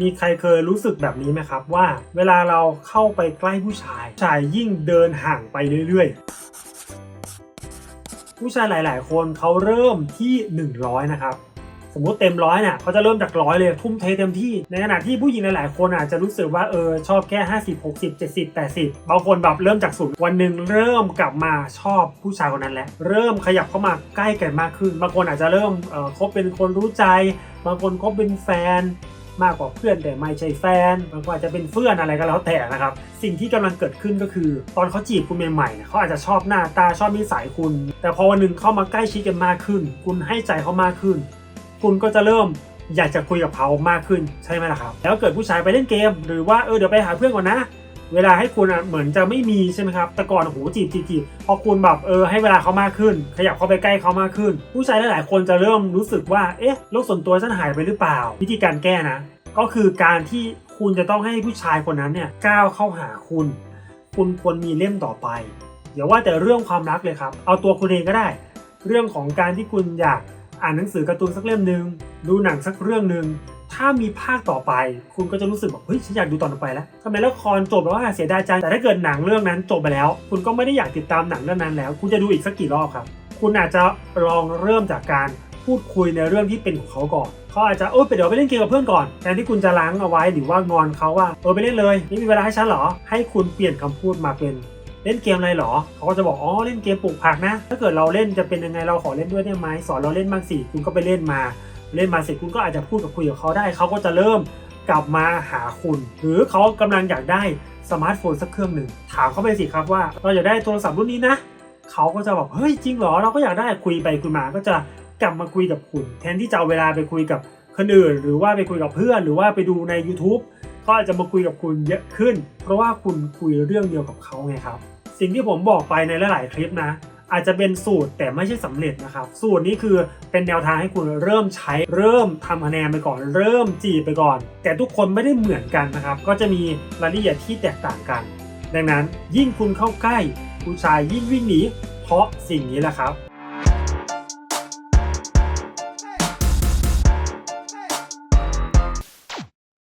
มีใครเคยรู้สึกแบบนี้ไหมครับว่า เวลาเราเข้าไปใกล้ผู้ชายชายยิ่งเดินห่างไปเรื่อยๆ ผู้ชายหลาย ๆ คนเขาเริ่มที่ 100 นะครับ สมมติเต็มร้อยเนี่ยเขาจะเริ่มจากร้อยเลยทุ่มเทเต็มที่ในขณะที่ผู้หญิงหลาย ๆ คนอาจจะรู้สึกว่าเออชอบแค่ 50 60 70 80บางคนแบบเริ่มจากศูนย์วันหนึ่งเริ่มกลับมาชอบผู้ชายคนนั้นแล้วเริ่มขยับเข้ามาใกล้กันมากขึ้นบางคนอาจจะเริ่มเอ่อคบเป็นคนรู้ใจ บางคนคบเป็นแฟน มากกว่าเพื่อนแต่ไม่ใช่แฟนบางคนอาจจะเป็นเพื่อนอะไรก็แล้วแต่นะครับ สิ่งที่กำลังเกิดขึ้นก็คือ ตอนเขาจีบคุณใหม่ๆนะเขาอาจจะชอบหน้าตาชอบนิสัยคุณ แต่พอวันหนึ่งเข้ามาใกล้ชิดกันมากขึ้น คุณให้ใจเขามากขึ้น คุณก็จะเริ่มอยากจะคุยกับเขามากขึ้นใช่ไหมล่ะครับ แล้วเกิดผู้ชายไปเล่นเกม หรือว่าเออเดี๋ยวไปหาเพื่อนก่อนนะ เวลาให้คุณอะเหมือนจะไม่มีใช่ไหมครับ แต่ก่อนโอ้โหจีบจีบจีบพอคุณแบบเออให้เวลาเขามากขึ้น ขยับเข้าไปใกล้เขามากขึ้น ผู้ชายหลายๆคนจะเริ่มรู้สึกว่าเอ๊ะโลกส่วนตัวฉันหายไปหรือเปล่า วิธีการแก้นะ ก็คือการที่คุณจะต้องให้ผู้ชายคนนั้นเนี่ยก้าวเข้าหาคุณ คุณควรมีเล่มต่อไปอย่าว่าแต่เรื่องความรักเลยครับ เอาตัวคุณเองก็ได้ เรื่องของการที่คุณอยากอ่านหนังสือการ์ตูนสักเล่มหนึ่งดูหนังสักเรื่องหนึ่ง ถ้ามีภาคต่อไป คุณก็จะรู้สึกแบบเฮ้ยฉันอยากดูตอนต่อไปแล้วทำไมละครจบแล้วว่าเสียดายจังแต่ถ้าเกิดหนังเรื่องนั้นจบไปแล้ว คุณก็ไม่ได้อยากติดตามหนังเรื่องนั้นแล้ว คุณจะดูอีกสักกี่รอบครับ คุณอาจจะลองเริ่มจากการพูดคุยในเรื่องที่เป็นของเขาก่อนเขาอาจจะเออไปเดี๋ยวไปเล่นเกมกับเพื่อนก่อนแทนที่คุณจะล้างเอาไว้หรือว่างอนเขาว่าเออไปเล่นเลยไม่มีเวลาให้ฉันหรอ ให้คุณเปลี่ยนคำพูดมาเป็นเล่นเกมอะไรหรอ เขาก็จะบอก อ๋อ เล่นเกมปลูกผักนะ ถ้าเกิดเราเล่นจะเป็นยังไง เราขอเล่นด้วยได้ไหม สอนเราเล่นบ้างสิ คุณก็ไปเล่นมา เล่นมาเสร็จคุณก็อาจจะพูดกับคุยกับเขาได้เขาก็จะเริ่มกลับมาหาคุณ หรือเขากำลังอยากได้สมาร์ทโฟนสักเครื่องหนึ่งถามเขาไปสิครับว่าเราอยากได้โทรศัพท์รุ่นนี้นะเขาก็จะบอกเฮ้ยจริงเหรอเราก็อยากได้คุยไปคุยมาก็จะกลับมาคุยกับคุณ แทนที่จะเอาเวลาไปคุยกับคนอื่น หรือว่าไปคุยกับเพื่อน หรือว่าไปดูใน YouTube ก็อาจจะมาคุยกับคุณเยอะขึ้น เพราะว่าคุณคุยเรื่องเดียวกับเขาไงครับ สิ่งที่ผมบอกไปในหลาย ๆ คลิปนะ อาจจะเป็นสูตรแต่ไม่ใช่สำเร็จนะครับ สูตรนี้คือเป็นแนวทางให้คุณเริ่มใช้เริ่มทำคะแนนไปก่อน เริ่มจีบไปก่อน แต่ทุกคนไม่ได้เหมือนกันนะครับ ก็จะมีรายละเอียดที่แตกต่างกัน ดังนั้นยิ่งคุณเข้าใกล้ผู้ชายยิ่งวิ่งหนีเพราะสิ่งนี้แหละครับ